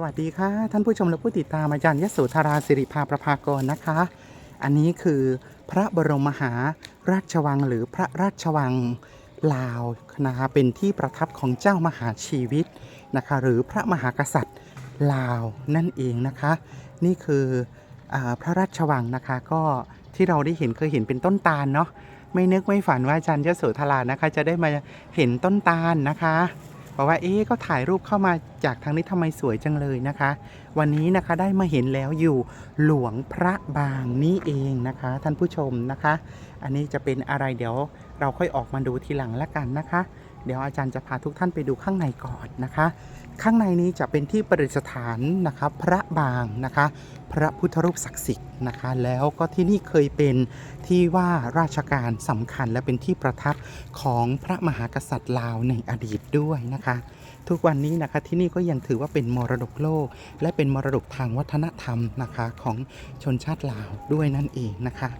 สวัสดีค่ะท่านผู้ชมและผู้ติดตามอาจารย์ยโสธราสิริภาประภากรนะคะ อันนี้คือพระบรมมหาราชวังหรือพระราชวังลาวนะคะเป็นที่ประทับของเจ้ามหาชีวิตนะคะหรือพระมหากษัตริย์ลาวนั่นเองนะคะ นี่คืออพระราชวังนะคะก็ที่เราได้เห็นเคยเห็นเป็นต้นตาลเนาะไม่นึกไม่ฝันว่าอาจารย์ยโสธรานะคะจะได้มาเห็นต้นตาลนะคะ บอกว่าเอ๊ะก็ถ่ายรูปเข้ามาจากทางนี้ทำไมสวยจังเลยนะคะ วันนี้นะคะได้มาเห็นแล้วอยู่หลวงพระบางนี่เองนะคะ ท่านผู้ชมนะคะ อันนี้จะเป็นอะไรเดี๋ยวเราค่อยออกมาดูทีหลังละกันนะคะ เดี๋ยวอาจารย์จะพาทุกท่านไปดูข้างในก่อนนะคะ ข้างในนี้จะเป็นที่ประดิษฐานนะคะพระบางนะคะ พระพุทธรูปศักดิ์สิทธิ์นะคะ แล้วก็ที่นี่เคยเป็นที่ว่าราชการสำคัญและเป็นที่ประทับของพระมหากษัตริย์ลาวในอดีตด้วยนะคะ ทุกวันนี้นะคะที่นี่ก็ยังถือว่าเป็นมรดกโลก และเป็นมรดกทางวัฒนธรรมนะคะของชนชาติลาวด้วยนั่นเองนะคะ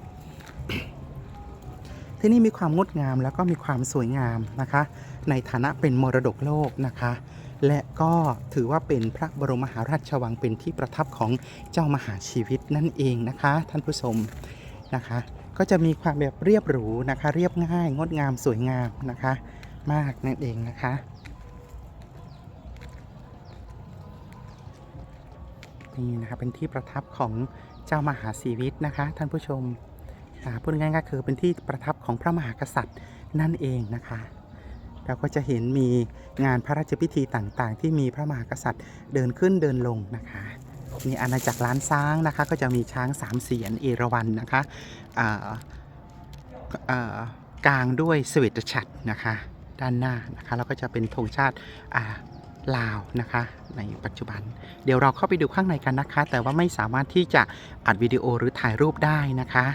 ที่นี่มีความงดงามแล้วก็มีความสวยงามนะคะ ในฐานะเป็นมรดกโลกนะคะ และก็ถือว่าเป็นพระบรมมหาราชวังเป็นที่ประทับของเจ้ามหาชีวิตนั่นเองนะคะ ท่านผู้ชมนะคะ ก็จะมีความแบบเรียบหรูนะคะ เรียบง่าย งดงามสวยงามนะคะ มากนั่นเองนะคะนี่นะคะเป็นที่ประทับของเจ้ามหาชีวิตนะคะ ท่านผู้ชมอ่าพูดง่ายๆก็คือเป็นที่ประทับของพระมหากษัตริย์นั่นเองนะคะ เราก็จะเห็นมีงานพระราชพิธีต่างๆ ที่มีพระมหากษัตริย์เดินขึ้นเดินลงนะคะมีอาณาจักรล้านช้างนะคะ ก็จะมีช้างสามเสียนเอราวัณนะคะกลางด้วยสเวตฉัตรนะคะ ด้านหน้านะคะแล้วก็จะเป็นธงชาติลาวนะคะ ในปัจจุบัน เดี๋ยวเราเข้าไปดูข้างในกันนะคะ แต่ว่าไม่สามารถที่จะอัดวิดีโอหรือถ่ายรูปได้นะคะ